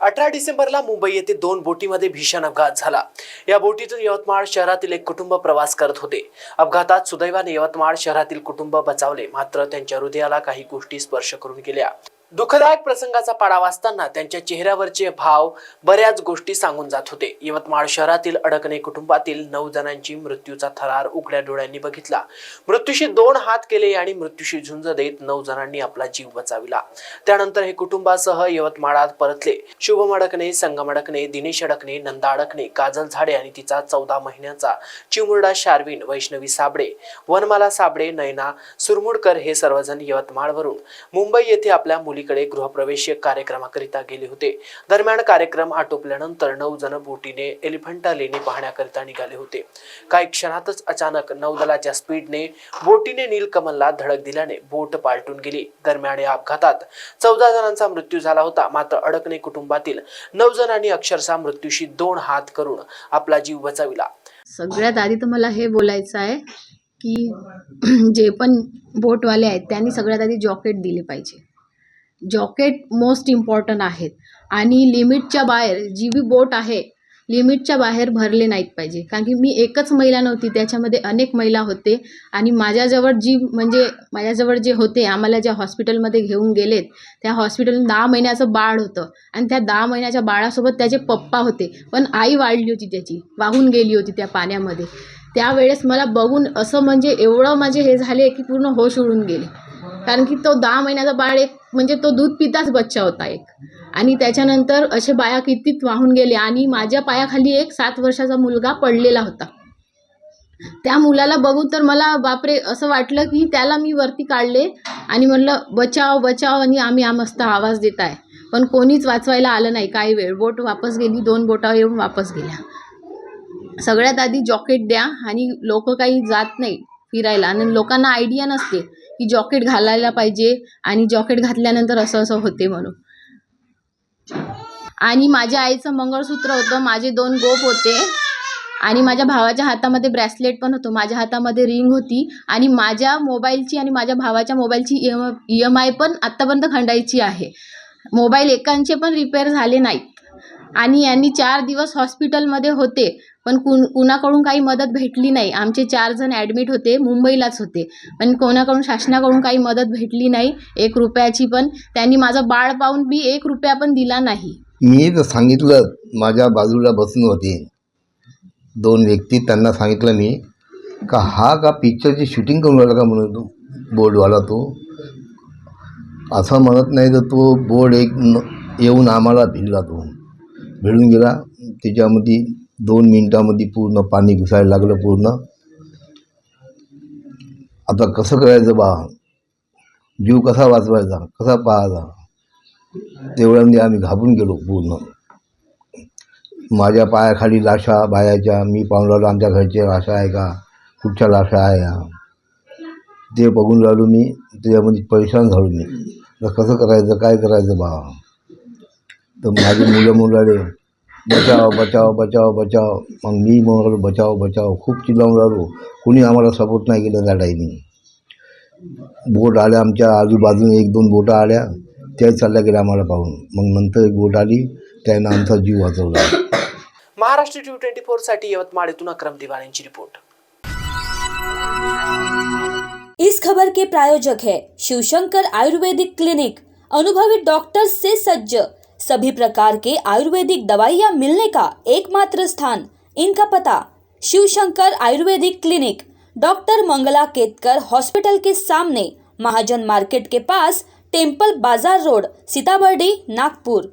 अठरा डिसेंबरला मुंबई येथे दोन बोटीमध्ये भीषण अपघात झाला. या बोटीतून यवतमाळ शहरातील एक कुटुंब प्रवास करत होते. अपघातात सुदैवाने यवतमाळ शहरातील कुटुंब बचावले मात्र त्यांच्या हृदयाला काही गोष्टी स्पर्श करून गेल्या. दुःखदायक प्रसंगाचा पाडा वाचताना त्यांच्या चेहऱ्यावरचे भाव बऱ्याच गोष्टी सांगून जात होते. यवतमाळ शहरातील अडकणे कुटुंबातील नऊ जणांची मृत्यूचा थरार उघड्या डोळ्यांनी बघितला. मृत्यूशी दोन हात केले आणि मृत्यूशी झुंज देत नऊ जणांनी आपला जीव बचाविला. त्यानंतर हे कुटुंबासह यवतमाळात परतले. शुभम अडकणे संगम अडकणे दिनेश अडकणे नंदा अडकणे काजल झाडे आणि तिचा चौदा महिन्याचा चिमुरडा शारविन वैष्णवी साबळे वनमाला साबळे नयना सुरमुडकर हे सर्वजण यवतमाळवरून. मुंबई येथे आपल्या मुली अलीकडे गृहप्रवेश कार्यक्रमाकरिता गेले होते. दरम्यान कार्यक्रम आटोपल्यानंतर नऊ जण बोटीने एलिफंटा लेणी पाहण्याकरिता निघाले होते. काही क्षणातच अचानक नौदलाच्या स्पीडने बोटीने नीलकमलला धडक दिल्याने बोट पालटून गेली. दरम्यान या अपघातात चौदा जणांचा मृत्यू झाला होता. मात्र अडकणे कुटुंबातील नऊ जणांनी अक्षरशः मृत्यूशी दोन हात करून आपला जीव बचाविला. सगळ्यात आधी तर मला हे बोलायचं आहे की जे पण बोटवाले आहेत त्यांनी सगळ्यात आधी जॉकेट दिले पाहिजे. जॉकेट मोस्ट इम्पॉर्टंट आहेत. आणि लिमिटच्या बाहेर जी बी बोट आहे लिमिटच्या बाहेर भरले नाहीत पाहिजे. कारण की मी एकच महिला नव्हती त्याच्यामध्ये अनेक महिला होते. आणि माझ्याजवळ जी म्हणजे माझ्याजवळ जे होते आम्हाला ज्या हॉस्पिटलमध्ये घेऊन गेलेत त्या हॉस्पिटल दहा महिन्याचं बाळ होतं. आणि त्या दहा महिन्याच्या बाळासोबत त्याचे पप्पा होते. पण आई वाढली होती त्याची वाहून गेली होती त्या पाण्यामध्ये. त्यावेळेस मला बघून असं म्हणजे एवढं माझे हे झाले की पूर्ण होश उडून गेले. कारण की तो दहा महिन्याचा बाळ एक म्हणजे तो दूध पिताच बच्चा होता एक. आणि त्याच्यानंतर असे बाया कितीत वाहून गेले आणि माझ्या पायाखाली एक सात वर्षाचा मुलगा पडलेला होता. त्या मुलाला बघून तर मला बापरे असं वाटलं की त्याला मी वरती काढले आणि म्हटलं बचाव बचाव आणि आम्ही आ मस्त आवाज देत आहे पण कोणीच वाचवायला आलं नाही काही वेळ. बोट वापस गेली दोन बोटा येऊन वापस गेल्या. सगळ्यात आधी जॉकेट द्या आणि लोक काही जात नाही. फिरायला. आणि लोकांना आयडिया नसते की जॉकेट घालायला पाहिजे आणि जॉकेट घातल्यानंतर असं असं होते म्हणून. आणि माझ्या आईचं मंगळसूत्र होतं. माझे दोन गोप होते. आणि माझ्या भावाच्या हातामध्ये ब्रॅसलेट पण होतं. माझ्या हातामध्ये रिंग होती. आणि माझ्या मोबाईलची आणि माझ्या भावाच्या मोबाईलची E M E M I पण आत्तापर्यंत खंडायची आहे. मोबाईल एकांचे पण रिपेअर झाले नाहीत. आणि यांनी चार दिवस हॉस्पिटलमध्ये होते. पण कुण कुणाकडून काही मदत भेटली नाही. आमचे चार जण ॲडमिट होते मुंबईलाच होते. पण कोणाकडून शासनाकडून काही मदत भेटली नाही एक रुपयाची पण. त्यांनी माझं बाळ पाहून बी एक रुपया पण दिला नाही. मी तर सांगितलं माझ्या बाजूला बसून होते. दोन व्यक्ती त्यांना सांगितलं मी का हा का पिक्चरची शूटिंग करून राहिला का म्हणून तो? बोर्डवाला तो? असं म्हणत नाही तर तो बोर्ड एक न येऊन आम्हाला भिडला तो. भिडून गेला. त्याच्यामध्ये दोन मिनटामध्ये पूर्ण पाणी घुसायला लागलं पूर्ण. आता कसं करायचं बा? जीव कसा वाचवायचा? कसा पाहायचा? तेवढ्यामध्ये आम्ही घाबरून गेलो पूर्ण. माझ्या पायाखाली लाशा बायाच्या मी पाहून राहिलो आमच्या घरचे लाशा आहे का? कुठच्या लाशा आहे या? ते बघून राहिलो मी त्याच्यामध्ये परेशान झालो मी. तर कसं करायचं? काय करायचं बा? तर माझे मुलं मुलाले बचाव बचाव बचाव बचाव मग मी म्हणालो बचाव बचाव खूप चिल्लावून राहिलो. कुणी आम्हाला सपोर्ट नाही केलं त्या टाईमी बोट आल्या आमच्या आजूबाजूने एक दोन बोटं आल्या. त्या चालल्या गेल्या आम्हाला पाहून. मग नंतर एक बोट आली. त्यानं आमचा जीव वाचवला. महाराष्ट्र टी ट्वेंटी फोरसाठी यवतमाळ येथून अक्रम दिवाणींची रिपोर्ट. इस खबर के प्रायोजक है शिवशंकर आयुर्वेदिक क्लिनिक. अनुभवी डॉक्टर से सज्ज. सभी प्रकार के आयुर्वेदिक दवाइयाँ मिलने का एकमात्र स्थान इनका पता Shivshankar Ayurvedic clinic, doctor Mangala Ketkar hospital के सामने, महाजन मार्केट के पास टेंपल बाज़ार रोड, सीताबर्डी, नागपुर।